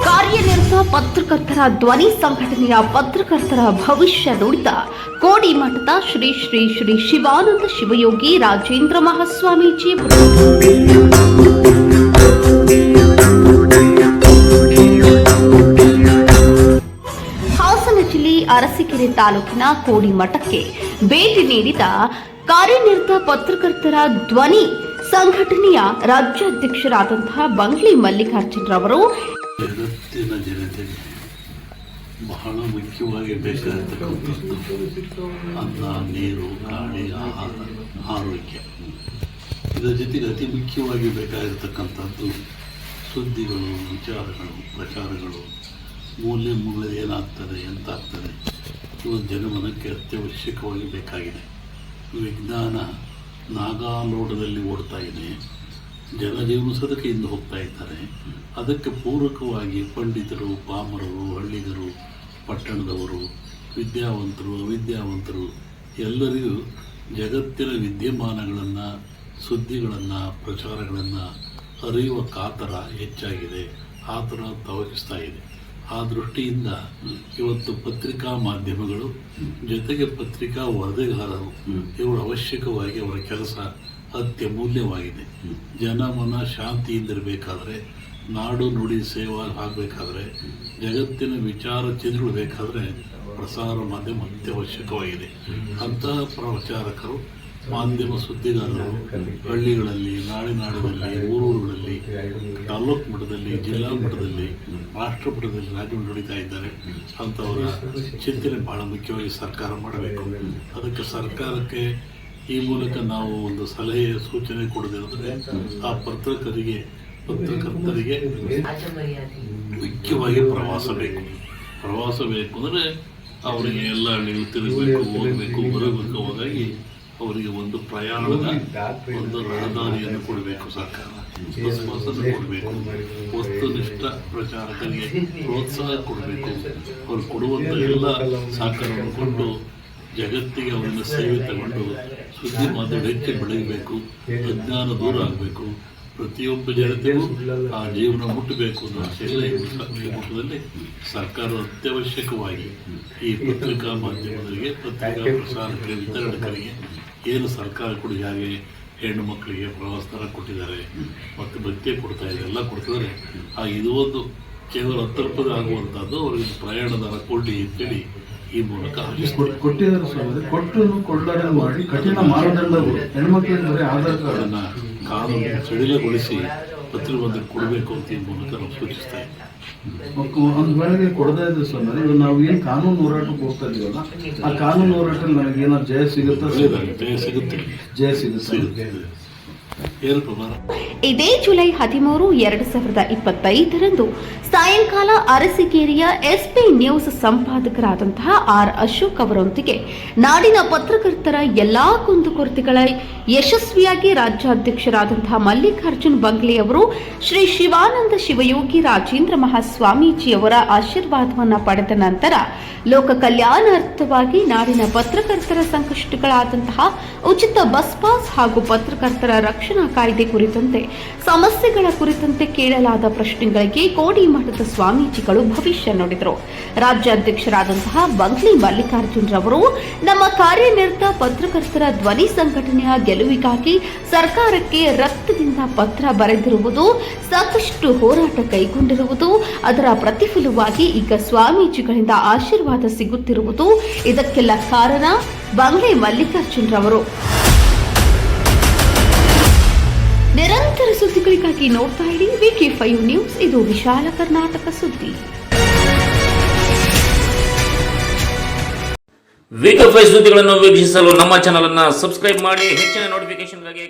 ಕಾರ್ಯನಿರತ ಪತ್ರಕರ್ತರ ಧ್ವನಿ ಸಂಘಟನೆಯ ಪತ್ರಕರ್ತರ ಭವಿಷ್ಯ ನುಡಿದ ಕೋಡಿ ಮಠದ ಶ್ರೀ ಶ್ರೀ ಶ್ರೀ ಶಿವಾನಂದ ಶಿವಯೋಗಿ ರಾಜೇಂದ್ರ ಮಹಾಸ್ವಾಮೀಜಿ ಹಾಸನ ಜಿಲ್ಲೆ ಅರಸೀಕೆರೆ ತಾಲೂಕಿನ ಕೋಡಿ ಮಠಕ್ಕೆ ಭೇಟಿ ನೀಡಿದ ಕಾರ್ಯನಿರತ ಪತ್ರಕರ್ತರ ಧ್ವನಿ ಸಂಘಟನೆಯ ರಾಜ್ಯಾಧ್ಯಕ್ಷರಾದಂತಹ ಬಂಗ್ಲಿ ಮಲ್ಲಿಕಾರ್ಜುನರವರು ಜಗತ್ತಿನ ಜನತೆಗೆ ಬಹಳ ಮುಖ್ಯವಾಗಿ ಬೇಕಾಗಿರ್ತಕ್ಕಂಥದ್ದು ಅನ್ನ, ನೀರು, ಗಾಳಿ, ಆಹಾರ, ಆರೋಗ್ಯ. ಇದರ ಜೊತೆಗೆ ಅತಿ ಮುಖ್ಯವಾಗಿ ಬೇಕಾಗಿರ್ತಕ್ಕಂಥದ್ದು ಸುದ್ದಿಗಳು, ವಿಚಾರಗಳು, ಪ್ರಚಾರಗಳು. ಮೂಲೆ ಮೂಲೆ ಏನಾಗ್ತದೆ, ಎಂತಾಗ್ತದೆ, ಇವು ಜನಮನಕ್ಕೆ ಅತ್ಯವಶ್ಯಕವಾಗಿ ಬೇಕಾಗಿದೆ. ವಿಜ್ಞಾನ ನಾಗಾಲೋಟದಲ್ಲಿ ಓಡ್ತಾ ಇದೆ. ಜನಜೀವನ ಸದಕ್ಕೆ ಇಂದು ಹೋಗ್ತಾ ಇದ್ದಾರೆ. ಅದಕ್ಕೆ ಪೂರಕವಾಗಿ ಪಂಡಿತರು ಪಾಮರರು ಹಳ್ಳಿಗರು, ಪಟ್ಟಣದವರು, ವಿದ್ಯಾವಂತರು, ಅವಿದ್ಯಾವಂತರು ಎಲ್ಲರಿಗೂ ಜಗತ್ತಿನ ವಿದ್ಯಮಾನಗಳನ್ನು, ಸುದ್ದಿಗಳನ್ನು, ಪ್ರಚಾರಗಳನ್ನು ಅರಿಯುವ ಕಾತರ ಹೆಚ್ಚಾಗಿದೆ. ಆ ಥರ ತವಕಿಸ್ತಾ ಇದೆ. ಆ ದೃಷ್ಟಿಯಿಂದ ಇವತ್ತು ಪತ್ರಿಕಾ ಮಾಧ್ಯಮಗಳು ಜೊತೆಗೆ ಪತ್ರಿಕಾ ವರದಿಗಾರರು ಇವರು ಅವಶ್ಯಕವಾಗಿ ಅವರ ಕೆಲಸ ಅತ್ಯಮೂಲ್ಯವಾಗಿದೆ ಜನಮನ ಶಾಂತಿಯಿಂದಿರಬೇಕಾದ್ರೆ ನಾಡು ನುಡಿ ಸೇವಾ ಆಗಬೇಕಾದ್ರೆ ಜಗತ್ತಿನ ವಿಚಾರ ಬೇಕಾದರೆ ಪ್ರಸಾರ ಮಾಧ್ಯಮ ಅತ್ಯವಶ್ಯಕವಾಗಿದೆ. ಅಂತಹ ಪ್ರಚಾರಕರು ಮಾಧ್ಯಮ ಸುದ್ದಿಗಾರರು ಹಳ್ಳಿಗಳಲ್ಲಿ ನಾಡಿನಾಡುಗಳಲ್ಲಿ ಊರೂರುಗಳಲ್ಲಿ ತಾಲೂಕು ಮಟ್ಟದಲ್ಲಿ ಜಿಲ್ಲಾ ಮಟ್ಟದಲ್ಲಿ ರಾಷ್ಟ್ರ ಮಟ್ಟದಲ್ಲಿ ರಾಜ್ಯ ನಡೀತಾ ಇದ್ದಾರೆ. ಅಂಥವರ ಚಿಂತನೆ ಬಹಳ ಮುಖ್ಯವಾಗಿ ಸರ್ಕಾರ ಮಾಡಬೇಕು. ಅದಕ್ಕೆ ಸರ್ಕಾರಕ್ಕೆ ಈ ಮೂಲಕ ನಾವು ಒಂದು ಸಲಹೆ ಸೂಚನೆ ಕೊಡದಿರೋದ್ರೆ ಆ ಪತ್ರಕರಿಗೆ ಪತ್ರಕರ್ತರಿಗೆ ಮುಖ್ಯವಾಗಿ ಪ್ರವಾಸ ಬೇಕು. ಪ್ರವಾಸ ಬೇಕು ಅಂದರೆ ಅವರಿಗೆ ಎಲ್ಲ ಹಳ್ಳಿಗಳು ತಿರುಗಬೇಕು ಹೋಗಬೇಕು ಬರಬೇಕು ಹಾಗಾಗಿ ಅವರಿಗೆ ಒಂದು ಪ್ರಯಾಣದ ಒಂದು ರಹದಾರಿಯನ್ನು ಕೊಡಬೇಕು ಸರ್ಕಾರ ಕೊಡಬೇಕು ವಸ್ತುನಿಷ್ಠ ಪ್ರಚಾರಕರಿಗೆ ಪ್ರೋತ್ಸಾಹ ಕೊಡಬೇಕು ಅವರು ಕೊಡುವಂಥ ಎಲ್ಲ ಸಹಕಾರವನ್ನು ಕೊಟ್ಟು ಜಗತ್ತಿಗೆ ಅವರನ್ನು ಸೇವೆ ತಗೊಂಡು ಸುದ್ದಿ ಮಾತಾಡಕ್ಕೆ ವಿಜ್ಞಾನ ಅಜ್ಞಾನ ದೂರ ಆಗಬೇಕು ಪ್ರತಿಯೊಬ್ಬ ಜನತೆಗೂ ಆ ಜೀವನ ಮುಟ್ಟಬೇಕು ಅನ್ನೋ ಆಶೆಯಲ್ಲೇ ಮಟ್ಟದಲ್ಲಿ ಸರ್ಕಾರ ಅತ್ಯವಶ್ಯಕವಾಗಿ ಈ ಪತ್ರಿಕಾ ಮಾಧ್ಯಮದವರಿಗೆ ಪತ್ರಿಕಾ ಪ್ರಸಾರಕರಿಗೆ ವಿತರಣಕರಿಗೆ ಏನು ಸರ್ಕಾರ ಕೂಡ ಹಾಗೆ ಹೆಣ್ಣು ಮಕ್ಕಳಿಗೆ ಪ್ರವಾಸನ ಕೊಟ್ಟಿದ್ದಾರೆ. ಮತ್ತು ಭತ್ಯೆ ಕೊಡ್ತಾ ಇದೆ ಎಲ್ಲ ಕೊಡ್ತಿದ್ದಾರೆ. ಆ ಇದು ಒಂದು ಕೇವಲ ಹತ್ತು ರೂಪಾಯಿ ಆಗುವಂಥದ್ದು ಅವರಿಗೆ ಪ್ರಯಾಣದ ಕೊಡಿ ಅಂತೇಳಿ ಈ ಮೂಲಕ ಕೊಟ್ಟಿದ್ದಾರೆ ಸ್ವಾಮಿ ಕೊಟ್ಟು ಕೊಳ್ಳಾರೆ ಮಾಡಿ ಕಠಿಣ ಮಾನದಂಡಗಳು ಹೆಣ್ಮಕ್ಳಿಗೆ ಬರೀ ಆಧಾರ್ ಕಾರ್ಡನ್ನು ಕಾನೂನು ಸಡಿಲಗೊಳಿಸಿ ಪತ್ರಿಕೆಯೊಂದಕ್ಕೆ ಕೊಡಬೇಕು ಅಂತ ಈ ಮೂಲಕ ನಾವು ಸೂಚಿಸ್ತಾ ಇದ್ದೀವಿ. ಒಂದು ವೇಳೆಗೆ ಕೊಡದೇ ಇದ್ರೆ ಸ್ವಾಮಿ ಇವಾಗ ನಾವು ಏನು ಕಾನೂನು ಹೋರಾಟಕ್ಕೆ ಹೋಗ್ತಾ ಇದೀವಲ್ಲ ಆ ಕಾನೂನು ಹೋರಾಟದಲ್ಲಿ ನನಗೆ ಏನಾದ್ರು ಜಯ ಸಿಗುತ್ತಾ? ಜಯ ಸಿಗುತ್ತೆ. ಜಯ ಸಿಗುತ್ತೆ? ಸಿಗುತ್ತೆ. ಏನು ಪ್ರಮಾಣ? ಇದೇ ಜುಲೈ ಹದಿಮೂರು, ಎರಡು ಸಾವಿರದ ಇಪ್ಪತ್ತೈದರಂದು ಸಾಯಂಕಾಲ ಅರಸಿಕೇರಿಯ ಎಸ್ಪಿ ನ್ಯೂಸ್ ಸಂಪಾದಕರಾದಂತಹ ಆರ್ ಅಶೋಕ್ ಅವರೊಂದಿಗೆ ನಾಡಿನ ಪತ್ರಕರ್ತರ ಎಲ್ಲಾ ಕುಂದುಕೊರತೆಗಳ ಯಶಸ್ವಿಯಾಗಿ ರಾಜ್ಯಾಧ್ಯಕ್ಷರಾದಂತಹ ಮಲ್ಲಿಕಾರ್ಜುನ್ ಬಂಗ್ಲೆ ಅವರು ಶ್ರೀ ಶಿವಾನಂದ ಶಿವಯೋಗಿ ರಾಜೇಂದ್ರ ಮಹಾಸ್ವಾಮೀಜಿ ಅವರ ಆಶೀರ್ವಾದವನ್ನು ಪಡೆದ ನಂತರ ಲೋಕ ಕಲ್ಯಾಣಾರ್ಥವಾಗಿ ನಾಡಿನ ಪತ್ರಕರ್ತರ ಸಂಕಷ್ಟಗಳಾದಂತಹ ಉಚಿತ ಬಸ್ ಪಾಸ್ ಹಾಗೂ ಪತ್ರಕರ್ತರ ರಕ್ಷಣಾ ಕಾಯ್ದೆ ಕುರಿತಂತೆ ಸಮಸ್ಯೆಗಳ ಕುರಿತಂತೆ ಕೇಳಲಾದ ಪ್ರಶ್ನೆಗಳಿಗೆ ಕೋಡಿ ಮಠದ ಸ್ವಾಮೀಜಿಗಳು ಭವಿಷ್ಯ ನುಡಿದರು. ರಾಜ್ಯಾಧ್ಯಕ್ಷರಾದಂತಹ ಬಂಗ್ಲಿ ಮಲ್ಲಿಕಾರ್ಜುನ್ ರವರು, ನಮ್ಮ ಕಾರ್ಯನಿರತ ಪತ್ರಕರ್ತರ ಧ್ವನಿ ಸಂಘಟನೆಯ ಗೆಲುವಿಗಾಗಿ ಸರ್ಕಾರಕ್ಕೆ ರಕ್ತದಿಂದ ಪತ್ರ ಬರೆದಿರುವುದು, ಸಾಕಷ್ಟು ಹೋರಾಟ ಕೈಗೊಂಡಿರುವುದು, ಅದರ ಪ್ರತಿಫಲವಾಗಿ ಈಗ ಸ್ವಾಮೀಜಿಗಳಿಂದ ಆಶೀರ್ವಾದ ಸಿಗುತ್ತಿರುವುದು ಇದಕ್ಕೆಲ್ಲ ಕಾರಣ ಬಂಗ್ಲೆ ಮಲ್ಲಿಕಾರ್ಜುನ್ ನಿರಂತರ ಸುದ್ದಿಗಳಿಗಾಗಿ ನೋಡ್ತಾ ಇರಿ ವಿಕೆ ಫೈವ್ ನ್ಯೂಸ್. ಇದು ವಿಶಾಲ ಕರ್ನಾಟಕ ಸುದ್ದಿ. ವಿಕೆ ಫೈವ್ ಸುದ್ದಿಗಳನ್ನು ವೀಕ್ಷಿಸಲು ನಮ್ಮ ಚಾನಲ್ ಅನ್ನು ಸಬ್ಸ್ಕ್ರೈಬ್ ಮಾಡಿ, ಹೆಚ್ಚಿನ ನೋಟಿಫಿಕೇಶನ್ಗಾಗಿ